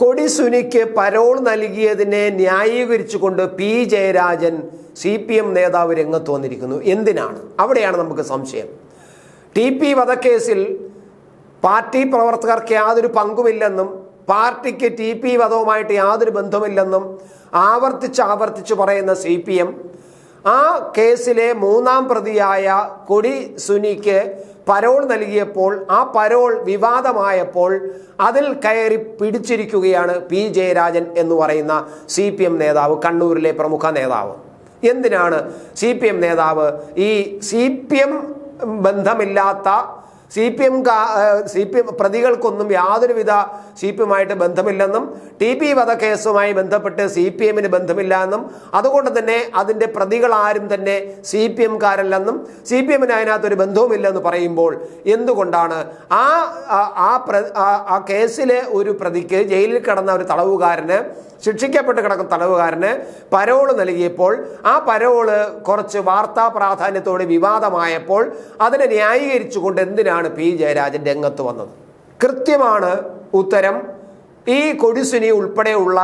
കൊടി സുനിക്ക് പരോൾ നൽകിയതിനെ ന്യായീകരിച്ചുകൊണ്ട് P Jayarajan C P M നേതാവ് രംഗത്ത് വന്നിരിക്കുന്നു. എന്തിനാണ്? അവിടെയാണ് നമുക്ക് സംശയം. ടി പി വധക്കേസിൽ പാർട്ടി പ്രവർത്തകർക്ക് യാതൊരു പങ്കുമില്ലെന്നും പാർട്ടിക്ക് ടി പി വധവുമായിട്ട് യാതൊരു ബന്ധമില്ലെന്നും ആവർത്തിച്ച് ആവർത്തിച്ച് പറയുന്ന സി പി എം ആ കേസിലെ മൂന്നാം പ്രതിയായ കൊടി സുനിക്ക് പരോൾ നൽകിയപ്പോൾ ആ പരോൾ വിവാദമായപ്പോൾ അതിൽ കയറി പിടിച്ചിരിക്കുകയാണ് പി ജയരാജൻ എന്ന് പറയുന്ന സി പി എം നേതാവ് കണ്ണൂരിലെ പ്രമുഖ നേതാവ്. എന്തിനാണ് സി പി എം നേതാവ് ഈ സി പി എം ബന്ധമില്ലാത്ത C P M C P M പ്രതികൾക്കൊന്നും യാതൊരുവിധ സി പി എമ്മായിട്ട് ബന്ധമില്ലെന്നും ടി പി വധക്കേസുമായി ബന്ധപ്പെട്ട് സി പി എമ്മിന് ബന്ധമില്ല എന്നും അതുകൊണ്ട് തന്നെ അതിന്റെ പ്രതികൾ ആരും തന്നെ സി പി എംകാരല്ലെന്നും സി പി എമ്മിന് അതിനകത്തൊരു ബന്ധവുമില്ലെന്ന് പറയുമ്പോൾ എന്തുകൊണ്ടാണ് ആ ആ- കേസിലെ ഒരു പ്രതിക്ക് ജയിലിൽ കിടന്ന ഒരു തടവുകാരന് ശിക്ഷിക്കപ്പെട്ട് കിടക്കുന്ന തടവുകാരന് പരോൾ നൽകിയപ്പോൾ ആ പരോൾ കുറച്ച് വാർത്താ പ്രാധാന്യത്തോടെ വിവാദമായപ്പോൾ അതിനെ ന്യായീകരിച്ചുകൊണ്ട് എന്തിനാണ് പി. ജയരാജൻ രംഗത്ത് വന്നത്? കൃത്യമാണ് ഉത്തരം. ഈ കൊടിസുനി ഉൾപ്പെടെയുള്ള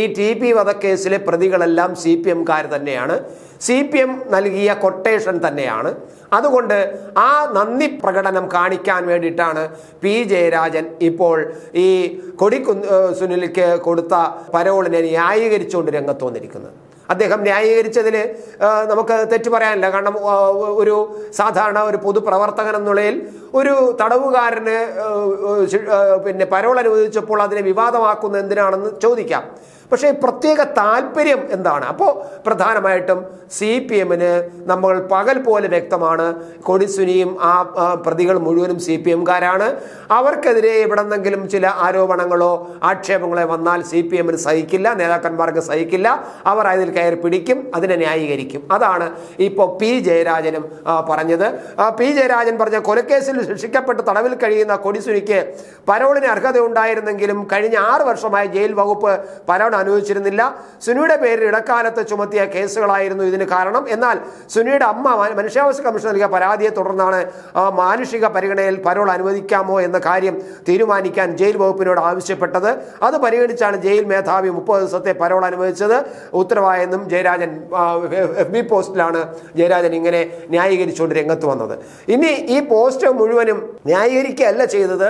ഈ ടി പി വധക്കേസിലെ പ്രതികളെല്ലാം സി പി എംകാർ തന്നെയാണ്. സി പി എം നൽകിയ കൊട്ടേഷൻ തന്നെയാണ്. അതുകൊണ്ട് ആ നന്ദി പ്രകടനം കാണിക്കാൻ വേണ്ടിയിട്ടാണ് പി ജയരാജൻ ഇപ്പോൾ ഈ കൊടിക്കു സുനിലിക്ക് കൊടുത്ത പരോളിനെ ന്യായീകരിച്ചുകൊണ്ട് രംഗത്ത് വന്നിരിക്കുന്നത്. അദ്ദേഹം ന്യായീകരിച്ചതിൽ നമുക്ക് തെറ്റ് പറയാനില്ല. കാരണം ഒരു സാധാരണ ഒരു പൊതുപ്രവർത്തകൻ എന്നുള്ളതിൽ ഒരു തടവുകാരന് പിന്നെ പരോൾ അനുവദിച്ചപ്പോൾ അതിനെ വിവാദമാക്കുന്ന എന്തിനാണെന്ന് ചോദിക്കാം. പക്ഷേ പ്രത്യേക താല്പര്യം എന്താണ്? അപ്പോൾ പ്രധാനമായിട്ടും സി പി എമ്മിന് നമ്മൾ പകൽ പോലെ വ്യക്തമാണ്. കൊടിസുനിയും ആ പ്രതികൾ മുഴുവനും സി പി എംകാരാണ് അവർക്കെതിരെ എവിടെന്നെങ്കിലും ചില ആരോപണങ്ങളോ ആക്ഷേപങ്ങളോ വന്നാൽ സി പി എമ്മിന് സഹിക്കില്ല നേതാക്കന്മാർക്ക് സഹിക്കില്ല. അവർ അതിൽ കയറി പിടിക്കും അതിനെ ന്യായീകരിക്കും. അതാണ് ഇപ്പോൾ പി ജയരാജനും പറഞ്ഞത്. പി ജയരാജൻ പറഞ്ഞ കൊലക്കേസിൽ ശിക്ഷിക്കപ്പെട്ട് തടവിൽ കഴിയുന്ന കൊടിസുനിക്ക് പരോളിന് അർഹതയുണ്ടായിരുന്നെങ്കിലും കഴിഞ്ഞ ആറ് വർഷമായി ജയിൽ വകുപ്പ് പരോൾ അനുവദിച്ചിരുന്നില്ല. സുനിയുടെ പേരിൽ ഇടക്കാലത്ത് ചുമത്തിയ കേസുകളായിരുന്നു ഇതിന് കാരണം. എന്നാൽ സുനിയുടെ അമ്മ മനുഷ്യാവകാശ കമ്മീഷൻ നൽകിയ പരാതിയെ തുടർന്നാണ് മാനുഷിക പരിഗണനയിൽ പരോൾ അനുവദിക്കാമോ എന്ന കാര്യം തീരുമാനിക്കാൻ ജയിൽ വകുപ്പിനോട് ആവശ്യപ്പെട്ടത്. അത് പരിഗണിച്ചാണ് ജയിൽ മേധാവി മുപ്പത് ദിവസത്തെ പരോൾ അനുവദിച്ചത്. ഉത്തരവായെന്നും ജയരാജൻ എഫ് ബി പോസ്റ്റിലാണ് ജയരാജൻ ഇങ്ങനെ ന്യായീകരിച്ചുകൊണ്ട് രംഗത്ത് വന്നത്. ഇനി ഈ പോസ്റ്റ് മുഴുവനും ന്യായീകരിക്കുകയല്ല ചെയ്തത്.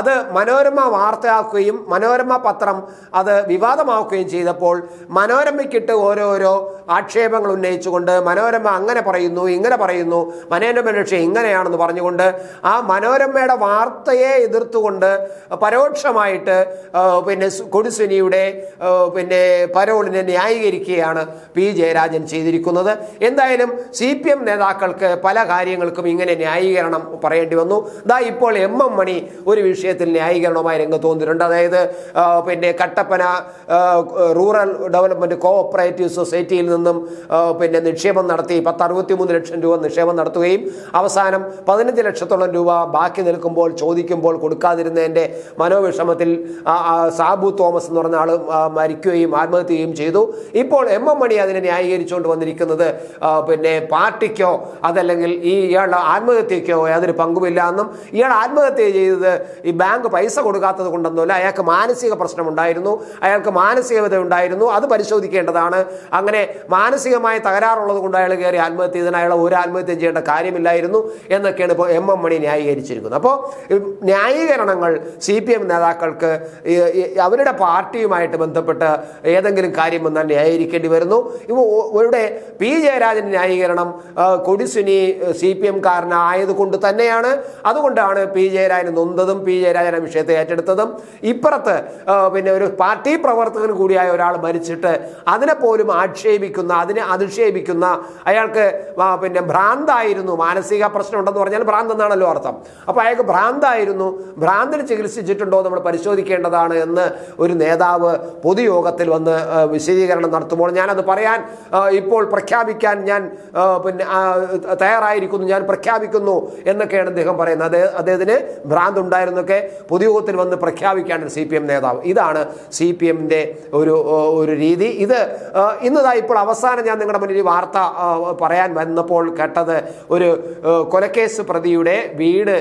അത് മനോരമ വാർത്തയാക്കുകയും മനോരമ പത്രം അത് വിവാദമാക്കുകയും ചെയ്തപ്പോൾ മനോരമയ്ക്കിട്ട് ഓരോരോ ആക്ഷേപങ്ങൾ ഉന്നയിച്ചുകൊണ്ട് മനോരമ അങ്ങനെ പറയുന്നു ഇങ്ങനെ പറയുന്നു മനോരമ ലക്ഷ്യം ഇങ്ങനെയാണെന്ന് പറഞ്ഞുകൊണ്ട് ആ മനോരമയുടെ വാർത്തയെ എതിർത്തുകൊണ്ട് പരോക്ഷമായിട്ട് പിന്നെ കൊടുസുനിയുടെ പിന്നെ പരോളിനെ ന്യായീകരിക്കുകയാണ് പി. ജയരാജൻ ചെയ്തിരിക്കുന്നത്. എന്തായാലും സി പി എം നേതാക്കൾക്ക് പല കാര്യങ്ങൾക്കും ഇങ്ങനെ ന്യായീകരണം പറയേണ്ടി വന്നു. ദാ ഇപ്പോൾ എം എം മണി ഒരു വിഷയത്തിൽ ന്യായീകരണവുമായി രംഗത്ത് വന്നിട്ടുണ്ട് അതായത് പിന്നെ കട്ടപ്പന റൂറൽ ഡെവലപ്മെന്റ് കോഓപ്പറേറ്റീവ് സൊസൈറ്റിയിൽ നിന്നും പിന്നെ നിക്ഷേപം നടത്തി പത്ത് അറുപത്തിമൂന്ന് ലക്ഷം രൂപ നിക്ഷേപം നടത്തുകയും അവസാനം പതിനഞ്ച് ലക്ഷത്തോളം രൂപ ബാക്കി നിൽക്കുമ്പോൾ ചോദിക്കുമ്പോൾ കൊടുക്കാതിരുന്നതിന്റെ മനോവിഷമത്തിൽ സാബു തോമസ് എന്ന് പറഞ്ഞ ആൾ മരിക്കുകയും ആത്മഹത്യ ചെയ്യുകയും ചെയ്തു. ഇപ്പോൾ എം എം മണി അതിനെ ന്യായീകരിച്ചുകൊണ്ട് വന്നിരിക്കുന്നത് പിന്നെ പാർട്ടിക്കോ അതല്ലെങ്കിൽ ഈ ഇയാളുടെ ആത്മഹത്യക്കോ യാതൊരു പങ്കുമില്ല എന്നും ഇയാൾ ആത്മഹത്യ ചെയ്തത് ഈ ബാങ്ക് പൈസ കൊടുക്കാത്തത് കൊണ്ടൊന്നുമില്ല അയാൾക്ക് മാനസിക പ്രശ്നമുണ്ടായിരുന്നു അയാൾക്ക് മാനസികത ഉണ്ടായിരുന്നു അത് പരിശോധിക്കേണ്ടതാണ്. അങ്ങനെ മാനസികമായ തകരാറുള്ളത് കൊണ്ട് അയാൾ കയറി ആത്മഹത്യ ചെയ്തതിന് അയാൾ ഒരു ആത്മഹത്യ ചെയ്യേണ്ട കാര്യമില്ലായിരുന്നു എന്നൊക്കെയാണ് ഇപ്പോൾ എം എം മണി ന്യായീകരിച്ചിരിക്കുന്നത്. അപ്പോൾ ന്യായീകരണങ്ങൾ സി പി എം നേതാക്കൾക്ക് അവരുടെ പാർട്ടിയുമായിട്ട് ബന്ധപ്പെട്ട് ഏതെങ്കിലും കാര്യം വന്നാൽ ന്യായീകരിക്കേണ്ടി വരുന്നു. ഇപ്പോൾ ഇവിടെ പി ജയരാജൻ ന്യായീകരണം കൊടിസുനി സി പി എം കാരനായതുകൊണ്ട് തന്നെയാണ്. അതുകൊണ്ടാണ് പി ജയരാജൻ നൊന്തതും പി ജയരാജൻ ആ വിഷയത്തെ ഏറ്റെടുത്തതും ഇപ്പുറത്ത് പിന്നെ ഒരു പാർട്ടി പ്രവർത്തകൻ കൂടിയായ ഒരാൾ മരിച്ചിട്ട് അതിനെ പോലും ആക്ഷേപിക്കുന്ന അതിനെ അധിക്ഷേപിക്കുന്ന അയാൾക്ക് പിന്നെ ഭ്രാന്തായിരുന്നു. മാനസിക പ്രശ്നം ഉണ്ടെന്ന് പറഞ്ഞാൽ ഭ്രാന്ത് എന്നാണല്ലോ അർത്ഥം. അപ്പോൾ അയാൾക്ക് ഭ്രാന്തായിരുന്നു. ഭ്രാന്തിന് ചികിത്സിച്ചിട്ടുണ്ടോ നമ്മൾ പരിശോധിക്കേണ്ടതാണ് എന്ന് ഒരു നേതാവ് പൊതുയോഗത്തിൽ വന്ന് വിശദീകരണം നടത്തുമ്പോൾ ഞാനത് പറയാൻ ഇപ്പോൾ പ്രഖ്യാപിക്കാൻ ഞാൻ പിന്നെ തയ്യാറായിരിക്കുന്നു ഞാൻ പ്രഖ്യാപിക്കുന്നു എന്നൊക്കെയാണ് അദ്ദേഹം പറയുന്നത്. അദ്ദേഹത്തിന് ഭ്രാന്ത് ഉണ്ടായിരുന്നു എന്നൊക്കെ പൊതുയോഗത്തിൽ വന്ന് പ്രഖ്യാപിക്കാണ്ട് സി പി എം നേതാവ്. ഇതാണ് സി പി എമ്മിന്റെ ഒരു ഒരു രീതി. ഇത് ഇന്നതാ ഇപ്പോൾ അവസാനം ഞാൻ നിങ്ങളുടെ മുന്നിൽ വാർത്ത പറയാൻ വന്നപ്പോൾ കേട്ടത് ഒരു കൊലക്കേസ് പ്രതിയുടെ വീട്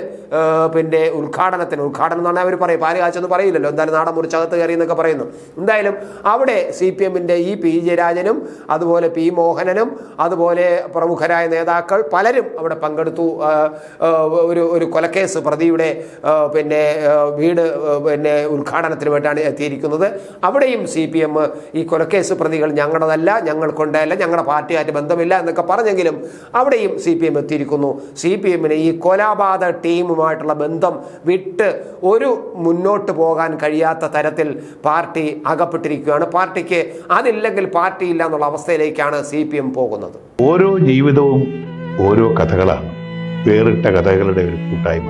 പിന്നെ ഉദ്ഘാടനത്തിന് ഉദ്ഘാടനം എന്ന് പറഞ്ഞാൽ അവർ പറയും. പാൽ കാച്ചെന്ന് പറയില്ലല്ലോ. എന്തായാലും നാടൻ മുറിച്ചകത്ത് കയറി എന്നൊക്കെ പറയുന്നു. എന്തായാലും അവിടെ സി പി എമ്മിന്റെ ഈ പി ജയരാജനും അതുപോലെ പി മോഹനനും അതുപോലെ പ്രമുഖരായ നേതാക്കൾ പലരും അവിടെ പങ്കെടുത്തു. ഒരു ഒരു കൊലക്കേസ് പ്രതിയുടെ ആ, പിന്നെ വീട് പിന്നെ ഉദ്ഘാടനത്തിന് വേണ്ടിയാണ് എത്തിയിരിക്കുന്നത്. അവിടെയും സി പി എം ഈ കൊലക്കേസ് പ്രതികൾ ഞങ്ങളുടേതല്ല ഞങ്ങൾക്കുണ്ടല്ല ഞങ്ങളുടെ പാർട്ടിയായിട്ട് ബന്ധമില്ല എന്നൊക്കെ പറഞ്ഞെങ്കിലും അവിടെയും സി പി എം എത്തിയിരിക്കുന്നു. സി പി എമ്മിന് ഈ കൊലാപാത ടീമുമായിട്ടുള്ള ബന്ധം വിട്ട് ഒരു മുന്നോട്ട് പോകാൻ കഴിയാത്ത തരത്തിൽ പാർട്ടി അകപ്പെട്ടിരിക്കുകയാണ്. പാർട്ടിക്ക് അതില്ലെങ്കിൽ പാർട്ടി ഇല്ല എന്നുള്ള അവസ്ഥയിലേക്കാണ് സി പി എം പോകുന്നത്. ഓരോ ജീവിതവും ഓരോ കഥകളാണ്. വേറിട്ട കഥകളുടെ ഒരു കൂട്ടായ്മ.